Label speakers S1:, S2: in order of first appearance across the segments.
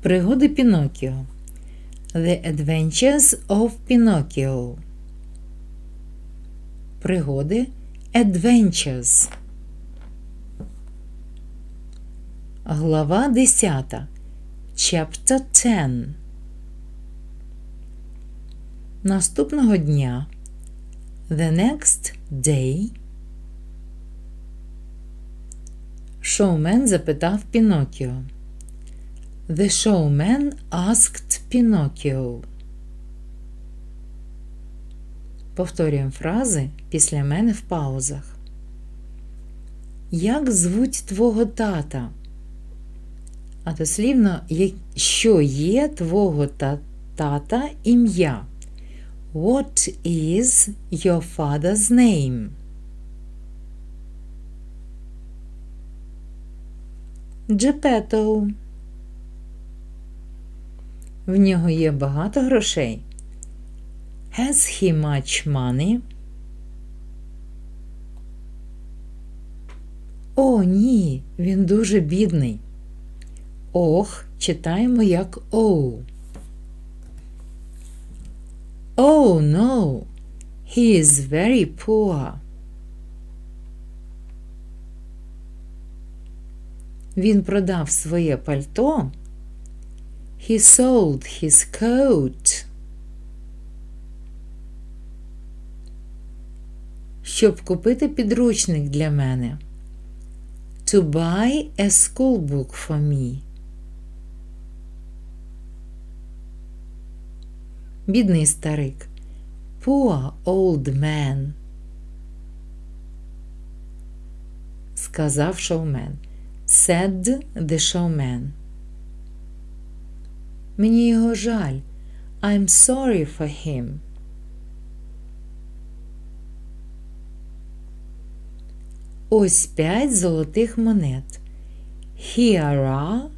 S1: Пригоди Пінокіо. The Adventures of Pinocchio. Пригоди Adventures. Глава 10. Chapter 10. Наступного дня. The next day. Шоумен запитав Пінокіо. The showman asked Pinocchio. Повторюємо фрази після мене в паузах. Як звуть твого тата? А дослівно, що є твого та тата ім'я? What is your father's name? Geppetto. В нього є багато грошей. Has he much money? О, ні, він дуже бідний. Ох, читаємо як оу. Oh, no, he is very poor. Він продав своє пальто. He sold his coat. Щоб купити підручник для мене. To buy a school book for me. Бідний старик. Poor old man. Сказав шоумен. Said the showman. Мені його жаль. I'm sorry for him. Ось п'ять золотих монет. Here are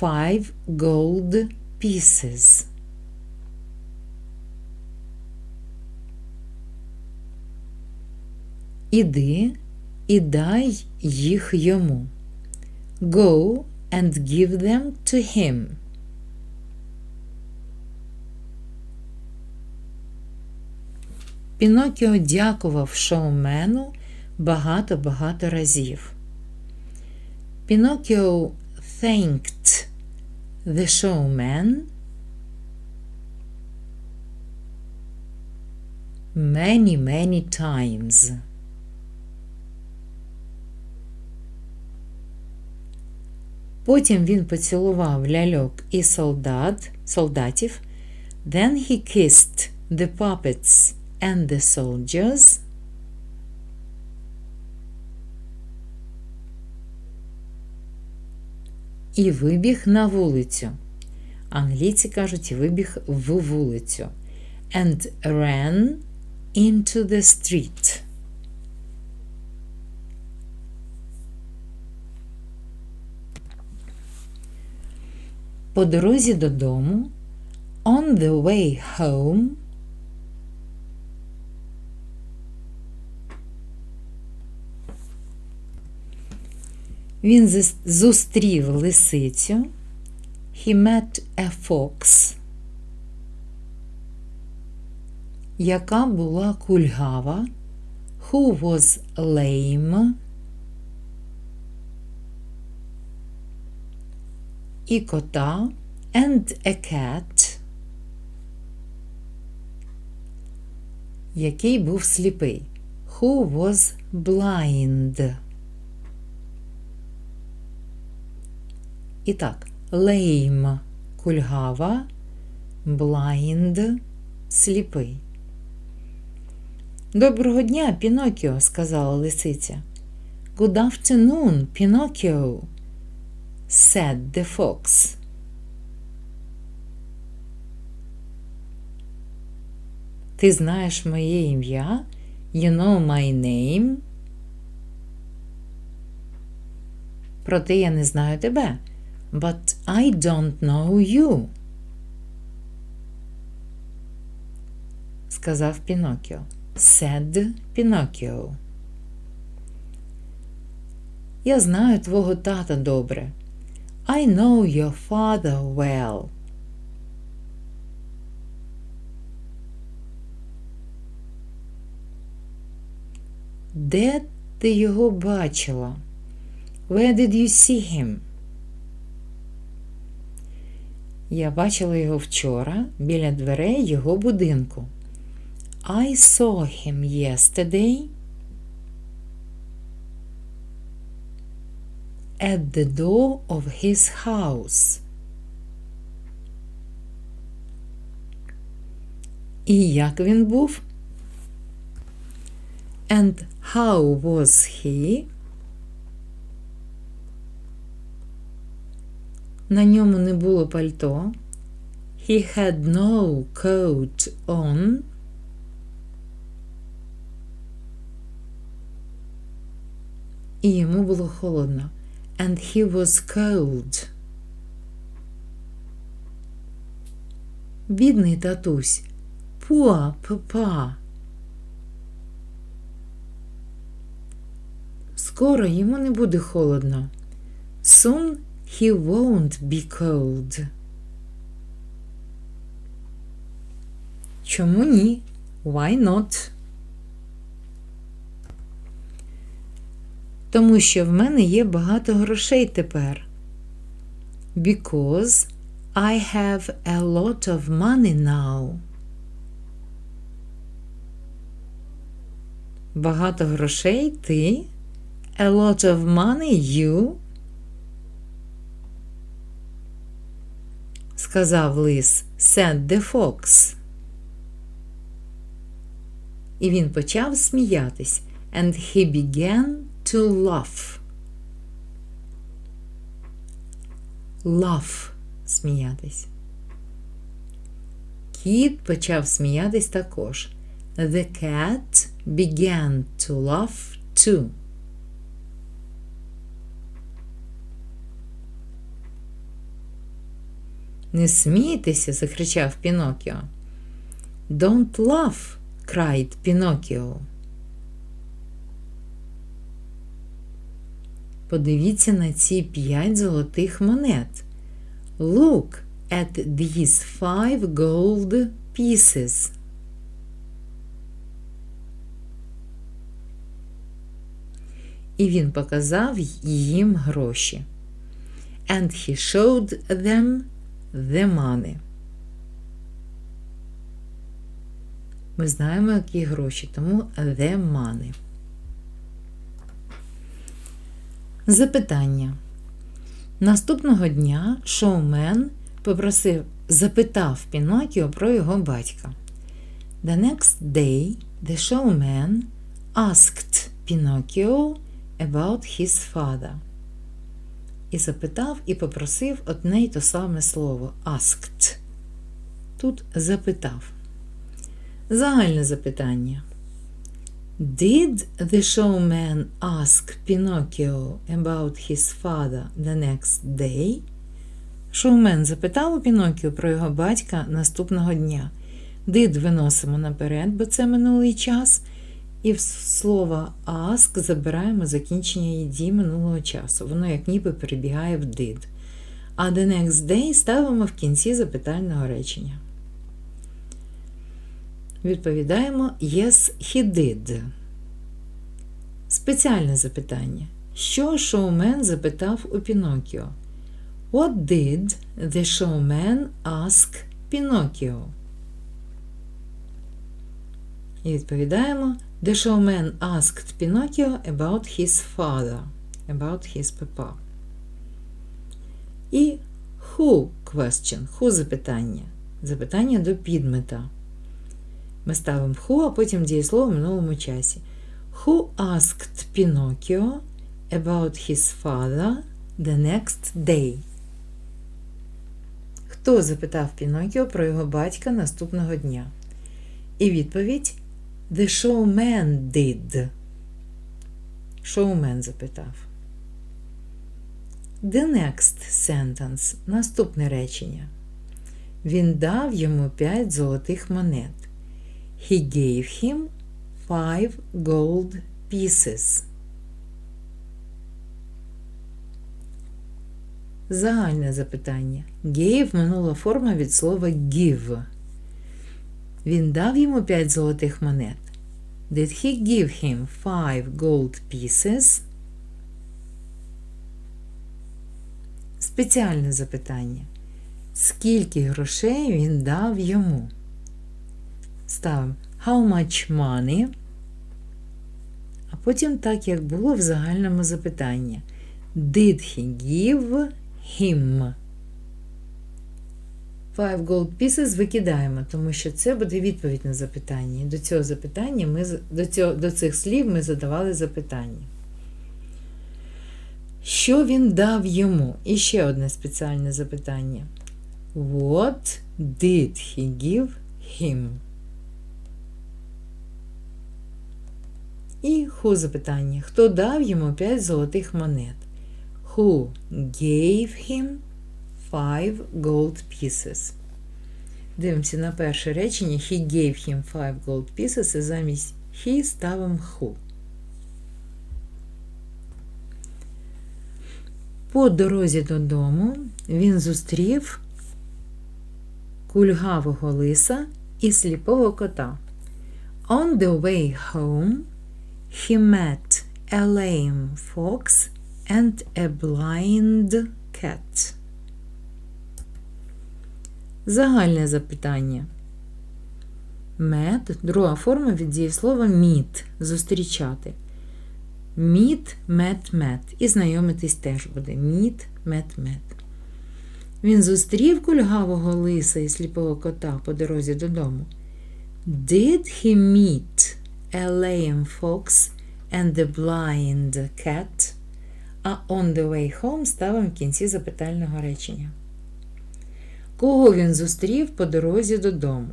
S1: five gold pieces. Іди і дай їх йому. Go and give them to him. Пінокіо дякував шоумену багато-багато разів. Пінокіо thanked the showman many, many times. Потім він поцілував ляльок і солдат, солдатів. Then he kissed the puppets and the soldiers. І вибіг на вулицю. Англійці кажуть, вибіг в вулицю. And ran into the street. По дорозі додому. On the way home. Він зустрів лисицю. He met a fox, яка була кульгава, who was lame, і кота and a cat, який був сліпий, who was blind. І так, lame – кульгава, blind – сліпий. Доброго дня, Пінокіо, сказала лисиця. Good afternoon, Pinocchio, said the fox. Ти знаєш моє ім'я? You know my name. Проте я не знаю тебе. But I don't know you. Сказав Пінокіо. Said Пінокіо. Я знаю твого тата добре. I know your father well. Де ти його бачила? Where did you see him? Я бачила його вчора біля дверей його будинку. I saw him yesterday at the door of his house. І як він був? And how was he? На ньому не було пальто. He had no coat on. І йому було холодно. And he was cold. Бідний татусь. Poor papa. Скоро йому не буде холодно. Soon he won't be cold. Чому ні? Why not? Тому що в мене є багато грошей тепер. Because I have a lot of money now. Багато грошей ти. A lot of money you. Сказав лис said the fox. І він почав сміятись. And he began to laugh. Laugh – сміятись. Кіт почав сміятись також. The cat began to laugh too. Не смійтеся, закричав Пінокіо. Don't laugh, cried Пінокіо. Подивіться на ці п'ять золотих монет. Look at these five gold pieces. І він показав їм гроші. And he showed them the money. Ми знаємо, які гроші, тому the money. Запитання. Наступного дня шоумен попросив, запитав Пінокіо про його батька. The next day the showman asked Pinocchio about his father. І запитав і попросив одне й то саме слово asked. Тут запитав. Загальне запитання. Did the showman ask Pinocchio about his father the next day? Шоумен запитав у Пінокіо про його батька наступного дня. Did виносимо наперед, бо це минулий час. І в слово ask забираємо закінчення дії минулого часу. Воно як ніби перебігає в did. А the next day ставимо в кінці запитального речення. Відповідаємо Yes, he did. Спеціальне запитання. Що шоумен запитав у Пінокіо? What did the showman ask Pinocchio? І відповідаємо The showman asked Pinocchio about his father, about his papa. І who question, who запитання. Запитання до підмета. Ми ставимо who, а потім дієслово в минулому часі. Who asked Pinocchio about his father the next day? Хто запитав Пінокіо про його батька наступного дня? І відповідь The showman did. Шоумен запитав. The next sentence. Наступне речення. Він дав йому п'ять золотих монет. He gave him five gold pieces. Загальне запитання. Gave – минула форма від слова give. Він дав йому 5 золотих монет. Did he give him five gold pieces? Спеціальне запитання. Скільки грошей він дав йому? Ставимо How much money? А потім так, як було в загальному запитанні. Did he give him? Five gold pieces викидаємо, тому що це буде відповідь на запитання. До цього запитання ми до, цього, до цих слів ми задавали запитання. Що він дав йому? І ще одне спеціальне запитання. What did he give him? І who запитання. Хто дав йому 5 золотих монет? Who gave him five gold pieces? Дивимося на перше речення. He gave him five gold pieces і замість he ставимо who. По дорозі додому він зустрів кульгавого лиса і сліпого кота. On the way home he met a lame fox and a blind cat. Загальне запитання. Met – друга форма від дієслова meet – зустрічати. Meet, met, met. І знайомитись теж буде. Meet, met, met. Він зустрів кульгавого лиса і сліпого кота по дорозі додому. Did he meet a lame fox and a blind cat? А on the way home ставимо в кінці запитального речення. Кого він зустрів по дорозі додому?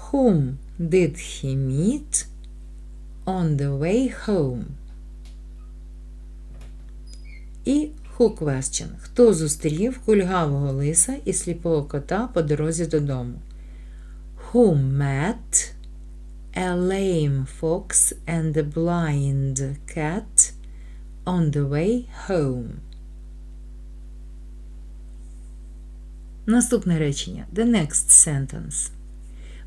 S1: Whom did he meet on the way home? І who question. Хто зустрів кульгавого лиса і сліпого кота по дорозі додому? Who met a lame fox and a blind cat on the way home? Наступне речення. The next sentence.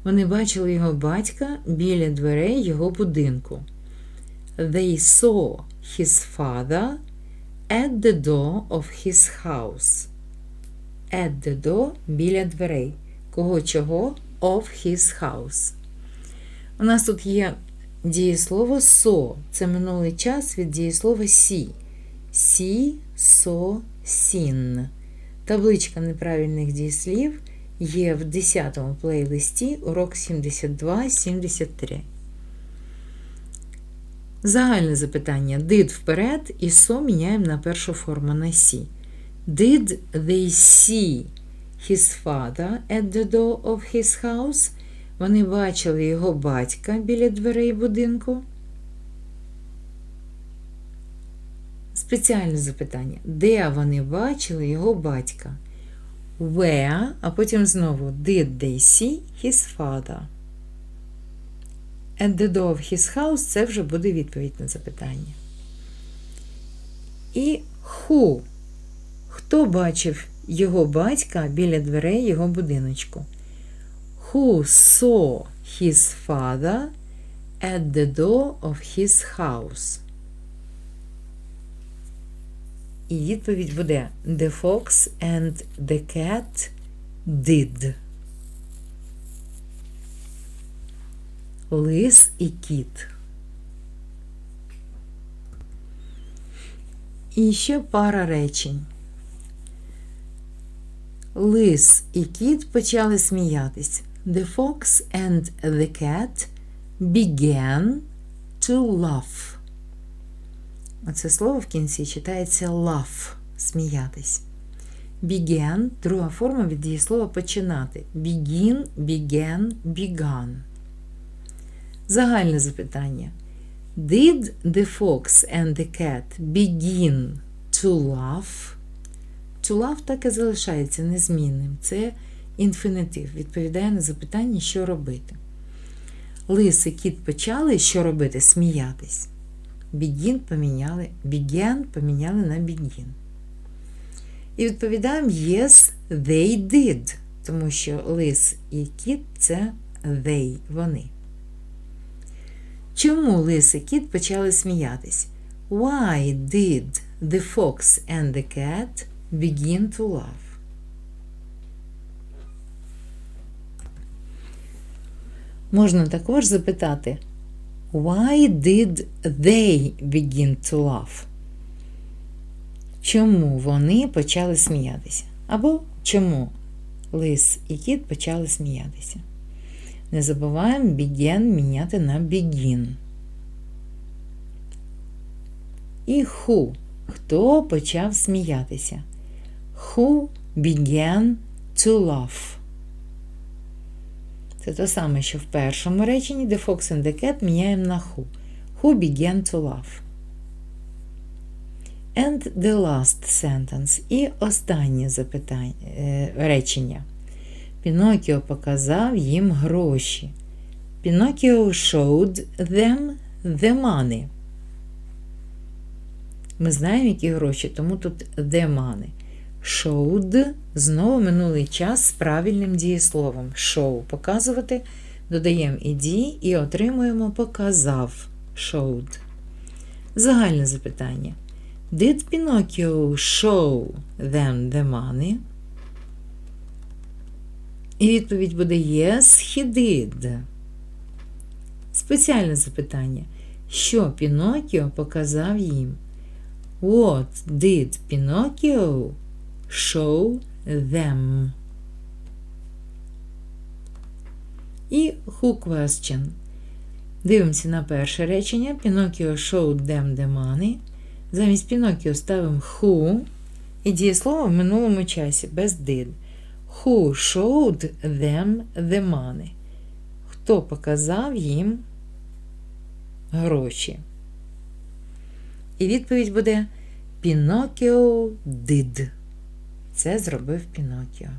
S1: Вони бачили його батька біля дверей його будинку. They saw his father at the door of his house. At the door біля дверей. Кого чого? Of his house. У нас тут є дієслово saw. Це минулий час від дієслова see. See, saw, seen. Табличка неправильних дієслів є в 10-му плейлисті урок 72-73. Загальне запитання. Did вперед і so міняємо на першу форму на see. Did they see his father at the door of his house? Вони бачили його батька біля дверей будинку. Спеціальне запитання. Де вони бачили його батька? Where, а потім знову Did they see his father? At the door of his house це вже буде відповідь на запитання. І who? Хто бачив його батька біля дверей його будиночку? Who saw his father at the door of his house? І відповідь буде The fox and the cat did. Лис і кіт. І ще пара речень. Лис і кіт почали сміятись. The fox and the cat began to laugh. Оце слово в кінці читається laugh – сміятись. Began – друга форма від дієслова починати. Begin, began, began. Загальне запитання. Did the fox and the cat begin to laugh? To laugh так і залишається незмінним. Це інфінитив. Відповідає на запитання, що робити. Лис і кіт почали що робити? Сміятись. Begin поміняли, began поміняли на begin. І відповідаємо yes, they did, тому що лис і кіт це they, вони. Чому лис і кіт почали сміятись? Why did the fox and the cat begin to laugh? Можна також запитати Why did they begin to laugh? Чому вони почали сміятися? Або чому лис і кіт почали сміятися? Не забуваємо began міняти на begin. І who? Хто почав сміятися? Who began to laugh? Це те саме, що в першому реченні The Fox and the Cat міняємо на who. Who began to laugh? And the last sentence. І останнє запитання, е, речення. Пінокіо показав їм гроші. Пінокіо showed them the money. Ми знаємо, які гроші, тому тут the money. Showed знову минулий час з правильним дієсловом. Show показувати. Додаємо ed і отримуємо показав. Showed. Загальне запитання. Did Pinocchio show them the money? І відповідь буде Yes, he did. Спеціальне запитання. Що Пінокіо показав їм? What did Pinocchio show them? І who question. Дивимося на перше речення. Pinocchio showed them the money. Замість Pinocchio ставимо who. І дієслово в минулому часі без did. Who showed them the money? Хто показав їм гроші? І відповідь буде Pinocchio did. Це зробив Пінокіо.